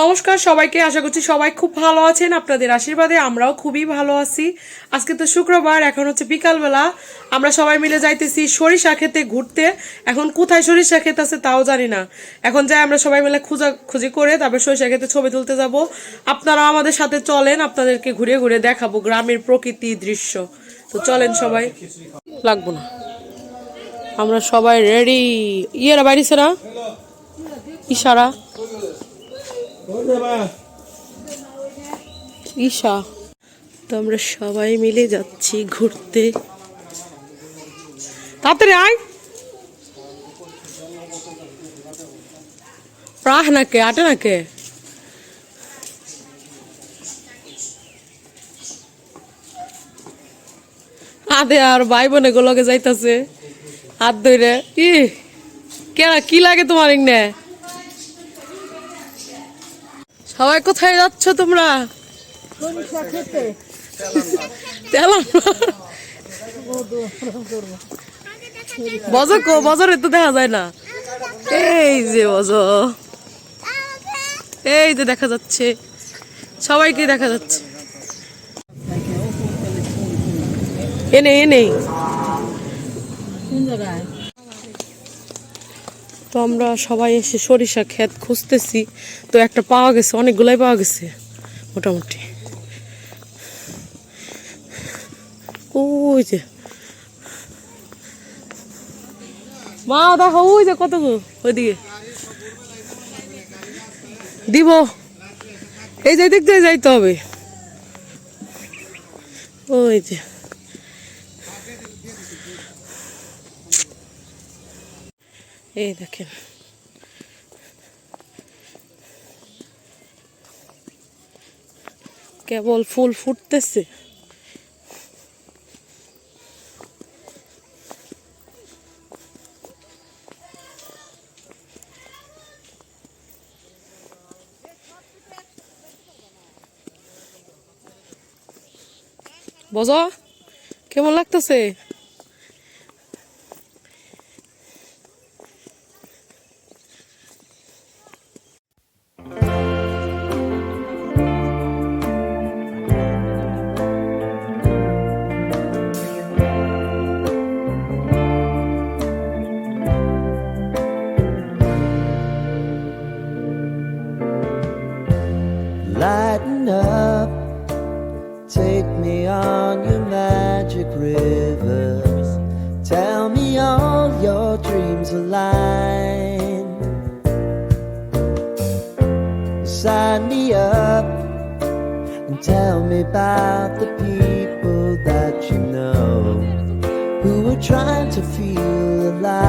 নমস্কার সবাইকে, আশা করছি সবাই খুব ভালো আছেন, আপনাদের আশীর্বাদে আমরাও খুবই ভালো আছি। আজকে তো শুক্রবার, এখন হচ্ছে বিকালবেলা। আমরা সবাই মিলে যাইতেছি সরিষা খেতে ঘুরতে। এখন কোথায় সরিষা ক্ষেত আছে তাও জানি না। এখন যাই আমরা সবাই মিলে খুঁজা খুঁজি করে তারপর সরিষা খেতে ছবি তুলতে যাব। আপনারা আমাদের সাথে চলেন, আপনাদেরকে ঘুরে ঘুরে দেখাবো গ্রামের প্রকৃতি দৃশ্য। তো চলেন সবাই। লাগবো না। আমরা সবাই রেডি ইয়েরা বাইরেছে না ইশারা। ঈশা তো আমরা সবাই মিলে যাচ্ছি ঘুরতে। তাড়াতাড়ি আয়। প্রাহ নাকে, আটে নাকে? আদে আর ভাই বোনে গোলকে যাইতাছে। হাত ধরে ই কেনা কি লাগে তোমার ইংনে সবাই কোথায় যাচ্ছ তোমরা? বজর কো, বজরে তো দেখা যায় না। এই যে বজ এই যে দেখা যাচ্ছে। সবাইকে দেখা যাচ্ছে। এনে এনে তো আমরা সবাই এসে সরিষা ক্ষেত খুঁজতেছি। তো একটা পাওয়া গেছে, অনেকগুলাই পাওয়া গেছে, মোটামুটি। ওই যে। মা, দেখো, ওই যে কত ওইদিকে। দিব। এই যে দিয়ে যাইতে হবে। ওই যে। এই দেখেন। কেবল ফুল ফুটতেছে। বজ কেমন লাগতেছে? Tell me all your dreams align. Sign me up and tell me about the people that you know who are trying to feel alive.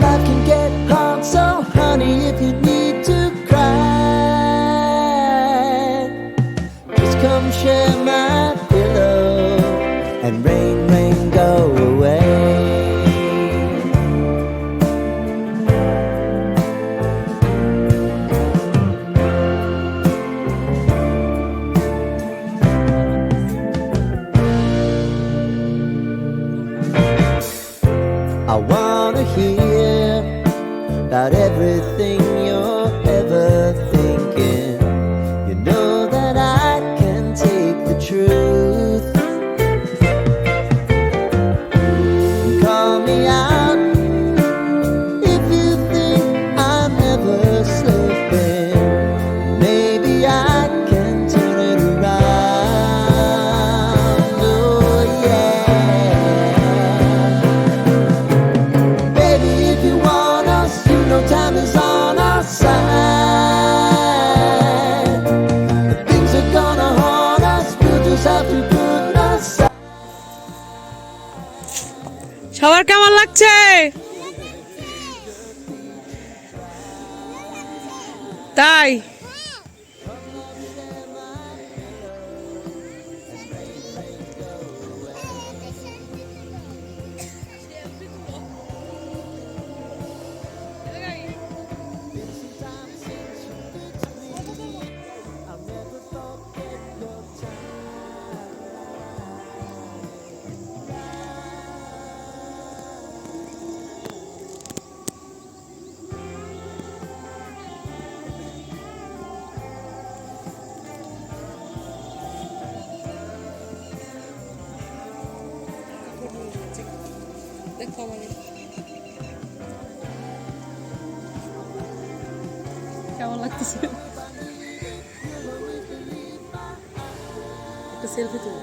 Life can get hard, so honey, if you need share my pillow and rain, rain, go away. I wanna hear about everything লাগছে তাই দেখো আমার কেমন লাগতেছে? একটা selfie তুলো।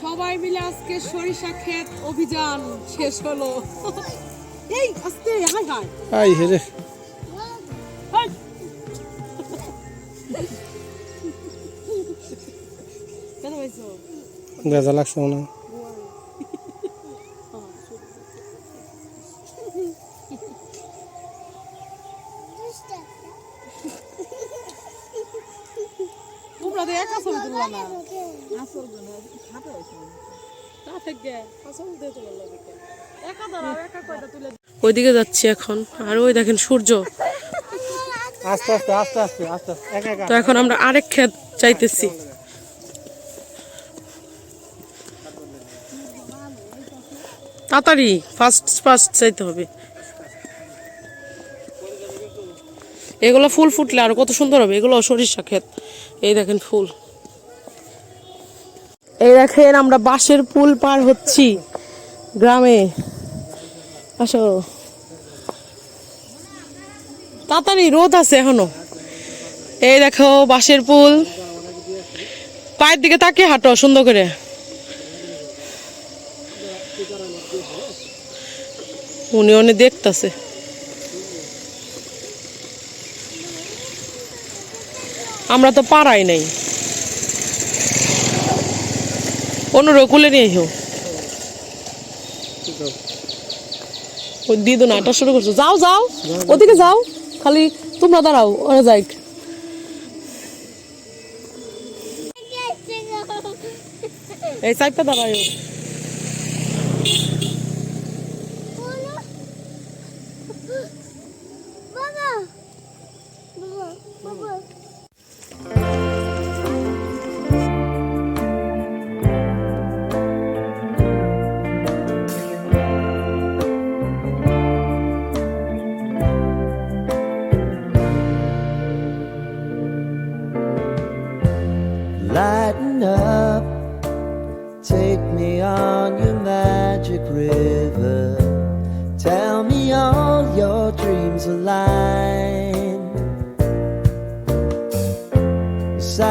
সবাই মিলে আজকে সরিষা ক্ষেত অভিযান শেষ হলো। এই, আস্তে, হাই হাই। আই হেরে। বেজা লাগছে মনে হয়। তোমরা তো একা ছবি তুললা না। তা থেকে আসল দিয়ে তুলে লাগে একা দাঁড়াও একা কয়টা তুলে ওইদিকে যাচ্ছি এখন। আর ওই দেখেন সূর্য। আস্তে আস্তে আস্তে আস্তে আস্তে। তো এখন আমরা আরেক ক্ষেত চাইতেছি তাড়াতাড়ি ফার্স্ট ফার্স্ট চাইতে হবে। এগুলো ফুল ফুটলে আর কত সুন্দর হবে। এগুলো সরিষা ক্ষেত। এই দেখেন ফুল। এই দেখেন আমরা বাঁশের পুল পার হচ্ছি গ্রামে। আসো। তাড়াতাড়ি, রোদ আছে এখনও। এই দেখো বাঁশের পুল। পায়ের দিকে তাকিয়ে হাঁটো, সুন্দর করে। উনি উনি দেখতেছে। আমরা তো পারাই নাই। অনুরো কুলে নিয়ে এসো। ওই দিদু নাটা শুরু করছ। যাও যাও, ওদিকে যাও, খালি তোমরা দাঁড়াও, ওরা যাই এই সাইডটা দাঁড়াও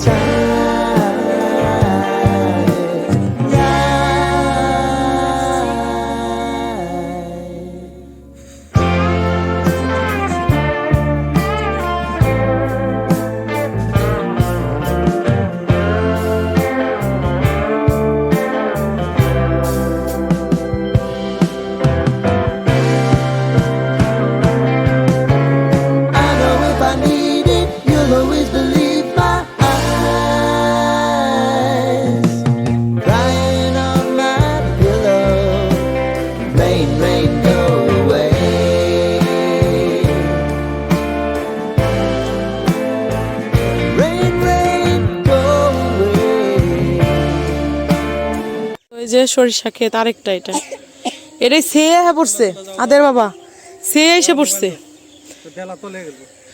在。যে সরিষা ক্ষেত আরেকটা এটা। এটাই সে হ্যাঁ পড়ছে আদের বাবা। সে এসে পড়ছে।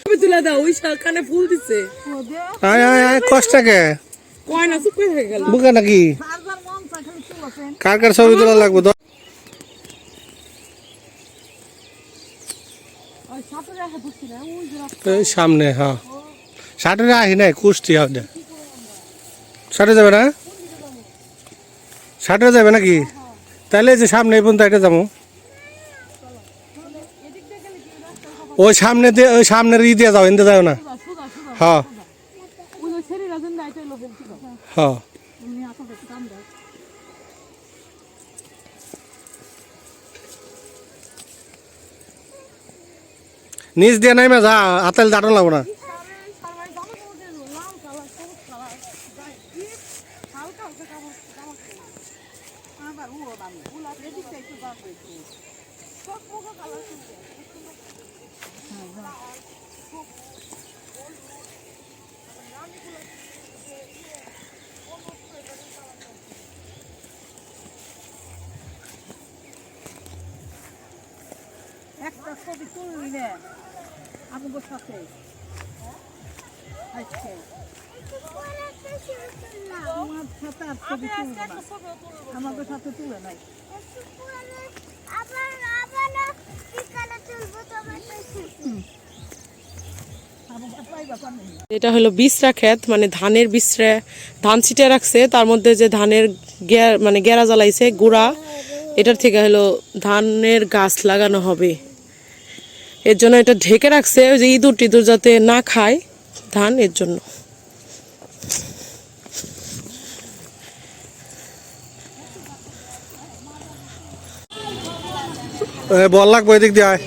ছবি তুলে দাও ওই কানে ফুল দিছে। আয় আয় আয় কষ্টকে। কয় না চুপ করে গেল। বুকা নাকি? কার কার ছবি তোলা লাগবে? তো সামনে হ্যাঁ। ষাটে আহি নাই কুষ্টি হবে ষাটে যাবে না? ষাটে যাবে নাকি? তাহলে যে সামনে পর্যন্ত এটা যাব। ওই সামনে দিয়ে ওই সামনের ই দিয়ে যাও এনতে যাও না? হ্যাঁ। হ্যাঁ। নিচ দিয়ে নাই মা যা আতাল দাঁড়ানো লাগবো না একটা ছবি তুলবি না আমাদের সাথে। আজকে। আমার সাথে আমাদের তুলে নাই। এটা হলো বিচরা ক্ষেত মানে ধানের বিচরা ধান ছিটে রাখছে তার মধ্যে যে ধানের মানে গেরা জ্বালাইছে গুড়া এটার থেকে হলো ধানের গাছ লাগানো হবে। এর জন্য এটা ঢেকে রাখছে, ওই যে ইঁদুর টিঁদুর যাতে না খায় ধান, এর জন্য। বল লাগবো এদিক দিয়ে আয়।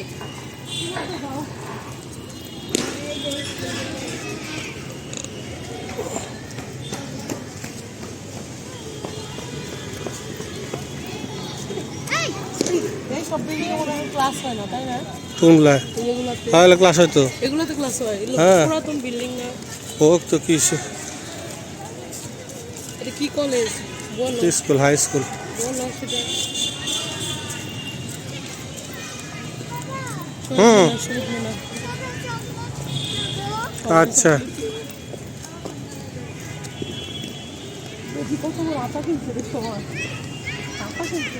কোনগুলা তাহলে ক্লাস এগুলো তো? ক্লাস হয়। হ্যাঁ। পুরাতন বিল্ডিং না। হোক তো কি এটা কি কলেজ বলো। স্কুল হাই স্কুল বলো সেটা। হুম। আচ্ছা। কত বড় আতা কিনছে রে সবাই। আতা কিনছে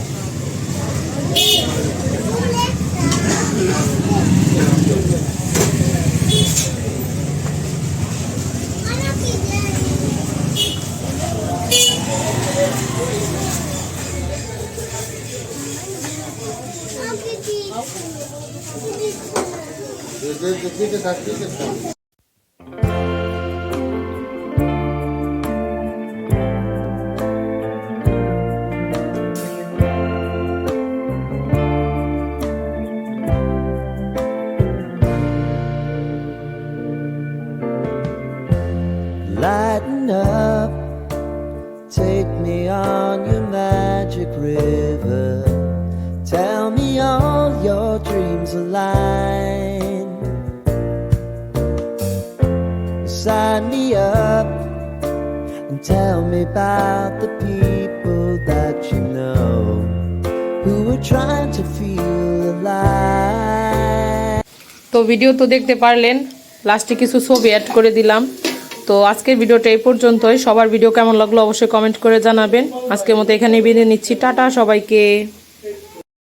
রে সবাই। বাবা Lighten align. Sign me up and tell me about the people that you know who are trying to feel alive. তো ভিডিও তো দেখতে পারলেন লাস্টে কিছু ছবি অ্যাড করে দিলাম। তো আজকের ভিডিওটা এই পর্যন্তই। সবার ভিডিও কেমন লাগল অবশ্যই কমেন্ট করে জানাবেন। আজকের মতো এখানে বিদায় নিচ্ছি। টাটা সবাইকে।